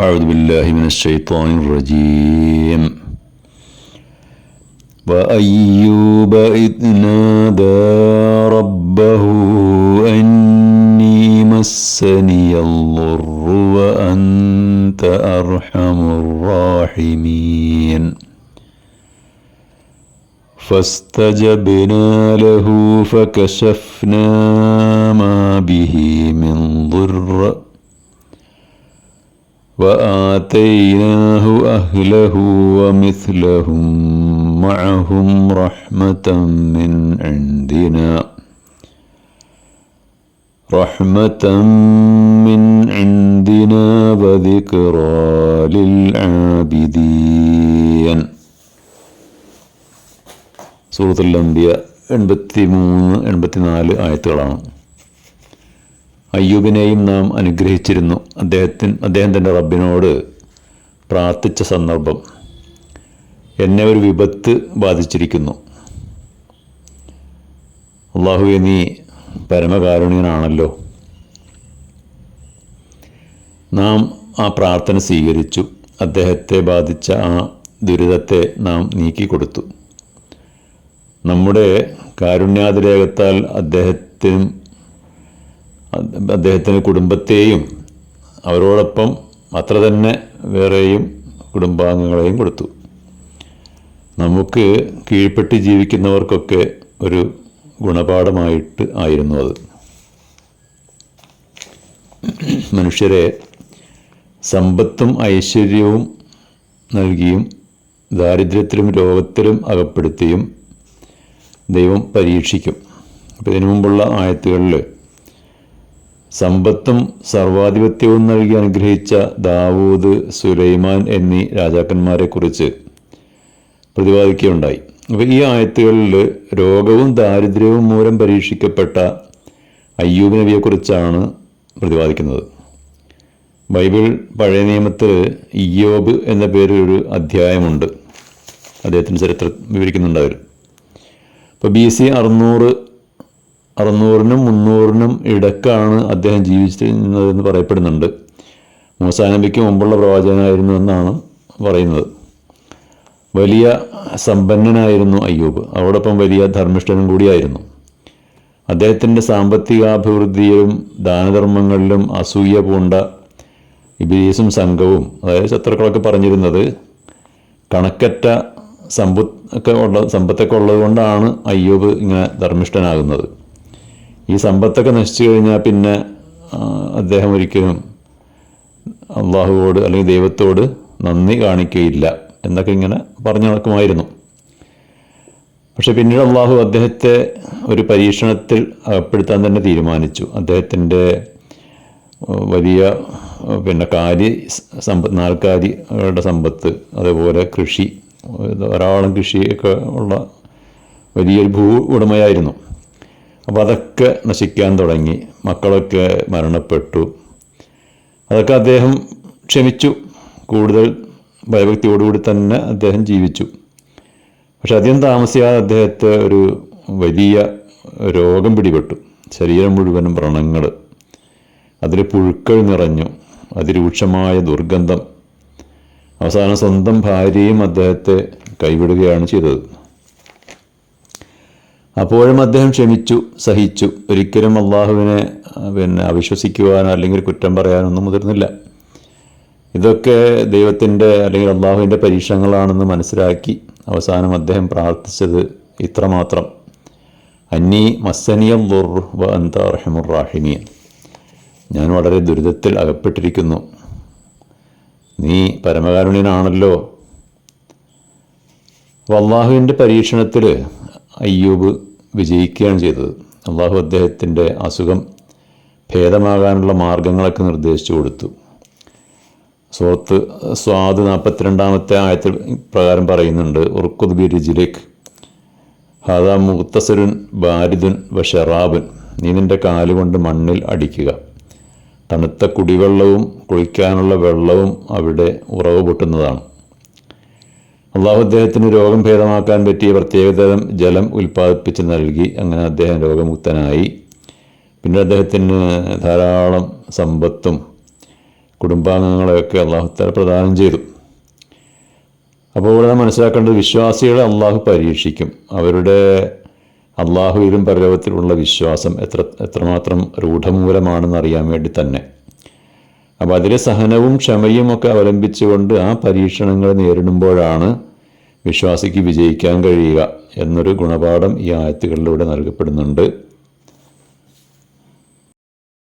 أعوذ بالله من الشيطان الرجيم. وأيوب إذ نادى ربه أني مسني الضر وأنت أرحم الراحمين. فاستجبنا له فكشفنا ما به من ضر وآتيناه أهله ومثلهم معهم رحمة من عندنا رحمة من عندنا وذكرى للعابدين സൂറത്തുൽ അംബിയ എൺപത്തി മൂന്ന് എൺപത്തിനാല് ആയത്തുകളാണ് അയ്യൂബിനെയും നാം അനുഗ്രഹിച്ചിരുന്നു. അദ്ദേഹത്തിന് അദ്ദേഹം തന്റെ റബ്ബിനോട് പ്രാർത്ഥിച്ച സന്ദർഭം എന്നെ ഒരു വിപത്ത് ബാധിച്ചിരിക്കുന്നു. അള്ളാഹുവെ നീ പരമകാരുണ്യനാണല്ലോ. നാം ആ പ്രാർത്ഥന സ്വീകരിച്ചു. അദ്ദേഹത്തെ ബാധിച്ച ആ ദുരിതത്തെ നാം നീക്കിക്കൊടുത്തു. നമ്മുടെ കാരുണ്യാതിരേകത്താൽ അദ്ദേഹത്തിനും അദ്ദേഹത്തിന് കുടുംബത്തെയും അവരോടൊപ്പം അത്ര തന്നെ വേറെയും കുടുംബാംഗങ്ങളെയും കൊടുത്തു. നമുക്ക് കീഴ്പ്പെട്ട് ജീവിക്കുന്നവർക്കൊക്കെ ഒരു ഗുണപാഠമായിട്ട് ആയിരുന്നു അത്. മനുഷ്യരെ സമ്പത്തും ഐശ്വര്യവും നൽകിയും ദാരിദ്ര്യത്തിലും രോഗത്തിലും അകപ്പെടുത്തിയും ദൈവം പരീക്ഷിക്കും. അപ്പോൾ ഇതിനു മുമ്പുള്ള ആയത്തുകളിൽ സമ്പത്തും സർവാധിപത്യവും നൽകി അനുഗ്രഹിച്ച ദാവൂദ് സുലൈമാൻ എന്നീ രാജാക്കന്മാരെക്കുറിച്ച് പ്രതിപാദിക്കുകയുണ്ടായി. അപ്പോൾ ഈ ആയത്തുകളിൽ രോഗവും ദാരിദ്ര്യവും മൂലം പരീക്ഷിക്കപ്പെട്ട അയ്യൂബ് നബിയെക്കുറിച്ചാണ് പ്രതിപാദിക്കുന്നത്. ബൈബിൾ പഴയ നിയമത്തിൽ ഇയ്യോബ് എന്ന പേരിൽ ഒരു അധ്യായമുണ്ട്. അദ്ദേഹത്തിന്റെ ചരിത്രം വിവരിക്കുന്നുണ്ട് അവർ അപ്പോൾ ബി സി അറുന്നൂറ് അറുന്നൂറിനും മുന്നൂറിനും ഇടക്കാണ് അദ്ദേഹം ജീവിച്ചിരുന്നതെന്ന് പറയപ്പെടുന്നുണ്ട്. മൂസാനബിക്ക് മുമ്പുള്ള പ്രവാചകനായിരുന്നു എന്നാണ് പറയുന്നത്. വലിയ സമ്പന്നനായിരുന്നു അയ്യൂബ്. അതോടൊപ്പം വലിയ ധർമ്മിഷ്ഠനും കൂടിയായിരുന്നു. അദ്ദേഹത്തിന്റെ സാമ്പത്തികാഭിവൃദ്ധിയിലും ദാനധർമ്മങ്ങളിലും അസൂയ പൂണ്ട ഇബിലീസും സംഘവും അതായത് ശത്രുക്കളൊക്കെ പറഞ്ഞിരുന്നത് കണക്കറ്റ സമ്പത്ത് ഒക്കെ ഉള്ള സമ്പത്തൊക്കെ ഉള്ളത് കൊണ്ടാണ് അയ്യൂബ് ഇങ്ങനെ ധർമ്മിഷ്ഠനാകുന്നത്. ഈ സമ്പത്തൊക്കെ നശിച്ചു കഴിഞ്ഞാൽ പിന്നെ അദ്ദേഹം ഒരിക്കലും അള്ളാഹുവോട് അല്ലെങ്കിൽ ദൈവത്തോട് നന്ദി കാണിക്കുകയില്ല എന്നൊക്കെ ഇങ്ങനെ പറഞ്ഞു നടക്കുമായിരുന്നു പക്ഷെ പിന്നീട് അള്ളാഹു അദ്ദേഹത്തെ ഒരു പരീക്ഷണത്തിൽ അകപ്പെടുത്താൻ തന്നെ തീരുമാനിച്ചു. അദ്ദേഹത്തിന്റെ വലിയ പിന്നെ കാരി സമ്പത്ത് നാൽക്കാരികളുടെ സമ്പത്ത് അതേപോലെ കൃഷി ധാരാളം കൃഷിയൊക്കെ ഉള്ള വലിയൊരു ഭൂ ഉടമയായിരുന്നു. അപ്പോൾ അതൊക്കെ നശിക്കാൻ തുടങ്ങി. മക്കളൊക്കെ മരണപ്പെട്ടു. അതൊക്കെ അദ്ദേഹം ക്ഷമിച്ചു. കൂടുതൽ ഭയഭക്തിയോടുകൂടി തന്നെ അദ്ദേഹം ജീവിച്ചു. പക്ഷെ അധികം താമസിയാതെ അദ്ദേഹത്തെ ഒരു വലിയ രോഗം പിടിപെട്ടു. ശരീരം മുഴുവനും വ്രണങ്ങൾ അതിൽ പുഴുക്കൾ നിറഞ്ഞു. അതിരൂക്ഷമായ ദുർഗന്ധം. അവസാനം സ്വന്തം ഭാര്യയും അദ്ദേഹത്തെ കൈവിടുകയാണ് ചെയ്തത്. അപ്പോഴും അദ്ദേഹം ക്ഷമിച്ചു സഹിച്ചു. ഒരിക്കലും അള്ളാഹുവിനെ പിന്നെ അവിശ്വസിക്കുവാനോ അല്ലെങ്കിൽ കുറ്റം പറയാനോ ഒന്നും മുതിർന്നില്ല. ഇതൊക്കെ ദൈവത്തിന്റെ അല്ലെങ്കിൽ അള്ളാഹുവിന്റെ പരീക്ഷണങ്ങളാണെന്ന് മനസ്സിലാക്കി അവസാനം അദ്ദേഹം പ്രാർത്ഥിച്ചത് ഇത്രമാത്രം. അന്നി മസ്സനിയം ദുർ വ അന്ത റഹമുർ റാഹിമീൻ. ഞാൻ വളരെ ദുരിതത്തിൽ അകപ്പെട്ടിരിക്കുന്നു. നീ പരമകാരുണ്യനാണല്ലോ. അള്ളാഹുവിന്റെ പരീക്ഷണത്തിൽ അയ്യൂബ് വിജയിക്കുകയാണ് ചെയ്തത്. അള്ളാഹു അദ്ദേഹത്തിന്റെ അസുഖം ഭേദമാകാനുള്ള മാർഗങ്ങളൊക്കെ നിർദ്ദേശിച്ചു കൊടുത്തു. സുഹൃത്ത് സ്വാദ് നാൽപ്പത്തിരണ്ടാമത്തെ ആയത്തിൽ പ്രകാരം പറയുന്നുണ്ട് ഉർക്കുദ് ബി രിജിലേക്ക് ഹാദ മുക്തസരുൻ ബാരിദുൻ വ ഷെറാബുൻ നീ നിന്റെ കാലുകൊണ്ട് മണ്ണിൽ അടിക്കുക. തണുത്ത കുടിവെള്ളവും കുളിക്കാനുള്ള വെള്ളവും അവിടെ ഉറവ് പൊട്ടുന്നതാണ്. അള്ളാഹു അദ്ദേഹത്തിന് രോഗം ഭേദമാക്കാൻ പറ്റിയ പ്രത്യേകതരം ജലം ഉൽപ്പാദിപ്പിച്ച് നൽകി. അങ്ങനെ അദ്ദേഹം രോഗമുക്തനായി. പിന്നെ അദ്ദേഹത്തിന് ധാരാളം സമ്പത്തും കുടുംബാംഗങ്ങളെയൊക്കെ അള്ളാഹുത്താല പ്രദാനം ചെയ്തു. അപ്പോൾ ഇവിടെ മനസ്സിലാക്കേണ്ടത് വിശ്വാസികളെ അള്ളാഹു പരീക്ഷിക്കും. അവരുടെ അള്ളാഹുവിലും പരലോകത്തിലുള്ള വിശ്വാസം എത്ര എത്രമാത്രം രൂഢമൂലമാണെന്ന് അറിയാൻ വേണ്ടി തന്നെ. അപ്പോൾ അതിലെ സഹനവും ക്ഷമയും ഒക്കെ അവലംബിച്ചുകൊണ്ട് ആ പരീക്ഷണങ്ങൾ നേരിടുമ്പോഴാണ് വിശ്വാസിക്ക് വിജയിക്കാൻ കഴിയുക എന്നൊരു ഗുണപാഠം ഈ ആയത്തുകളിലൂടെ നൽകപ്പെടുന്നുണ്ട്.